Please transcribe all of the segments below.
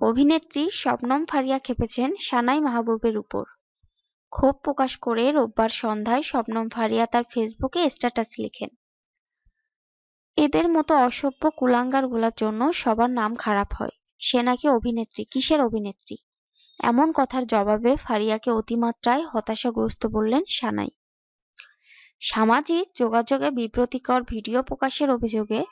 অভিনেত্রী শবনম ফারিয়া খেপেছেন সানাই মাহবুবের উপর। ক্ষোভ প্রকাশ করে রোববার সন্ধ্যায় শবনম ফারিয়া তার ফেসবুকে স্ট্যাটাস লিখেন। এদের মতো অসভ্য কুলাঙ্গারগুলোর জন্য সবার নাম খারাপ হয়। সে নাকি অভিনেত্রী, কিসের অভিনেত্রী? এমন কথার জবাবে ফারিয়াকে অতিমাত্রায় হতাশাগ্রস্ত বললেন সানাই। সামাজিক যোগাযোগে বিব্রতিকর ভিডিও প্রকাশের অভিযোগে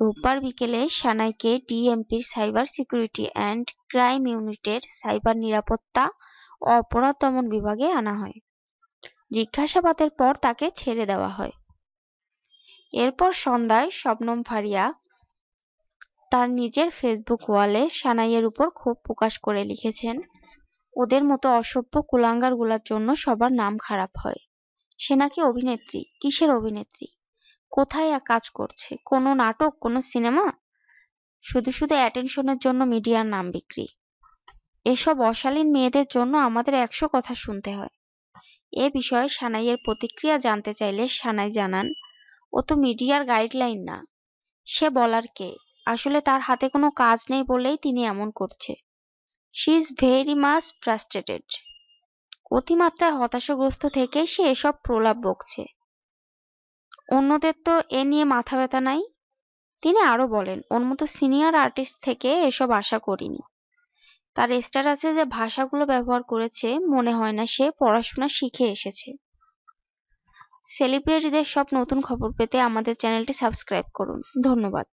রোববার বিকেলে সানাইকে ডিএমপির সাইবার সিকিউরিটি অ্যান্ড ক্রাইম ইউনিটের সাইবার নিরাপত্তা ও অপরাধ দমন বিভাগে আনা হয়। জিজ্ঞাসাবাদের পর তাকে ছেড়ে দেওয়া হয়। এরপর সন্ধ্যায় শবনম ফারিয়া তার নিজের ফেসবুক ওয়ালে সানাইয়ের উপর ক্ষোভ প্রকাশ করে লিখেছেন, ওদের মতো অসভ্য কুলাঙ্গারগুলোর জন্য সবার নাম খারাপ হয়। সে নাকি অভিনেত্রী? কিসের অভিনেত্রী? কোথায় কাজ করছে? কোনো নাটক? কোনো সিনেমা? শুধু শুধু অ্যাটেনশনের জন্য মিডিয়ার নাম বিক্রি। এসব অশালীন মেয়েদের জন্য আমাদের একশো কথা শুনতে হয়। এ বিষয়ে সানাইয়ের প্রতিক্রিয়া জানতে চাইলে সানাই জানান, ও তো মিডিয়ার গাইডলাইন না। সে বলার কে? আসলে তার হাতে কোনো কাজ নেই বলেই তিনি এমন করছে। She is very much frustrated. অতিমাত্রায় হতাশাগ্রস্ত থেকে সে এসব প্রলাপ বকছে। অন্যদের তো এ নিয়ে মাথা ব্যথা নাই। তিনি আরও বলেন, ওর মতো সিনিয়র আর্টিস্ট থেকে এসব আশা করিনি। তার স্ট্যাটাসে যে ভাষাগুলো ব্যবহার করেছে, মনে হয় না সে পড়াশোনা শিখে এসেছে। সেলিব্রিটিদের সব নতুন খবর পেতে আমাদের চ্যানেলটি সাবস্ক্রাইব করুন। ধন্যবাদ।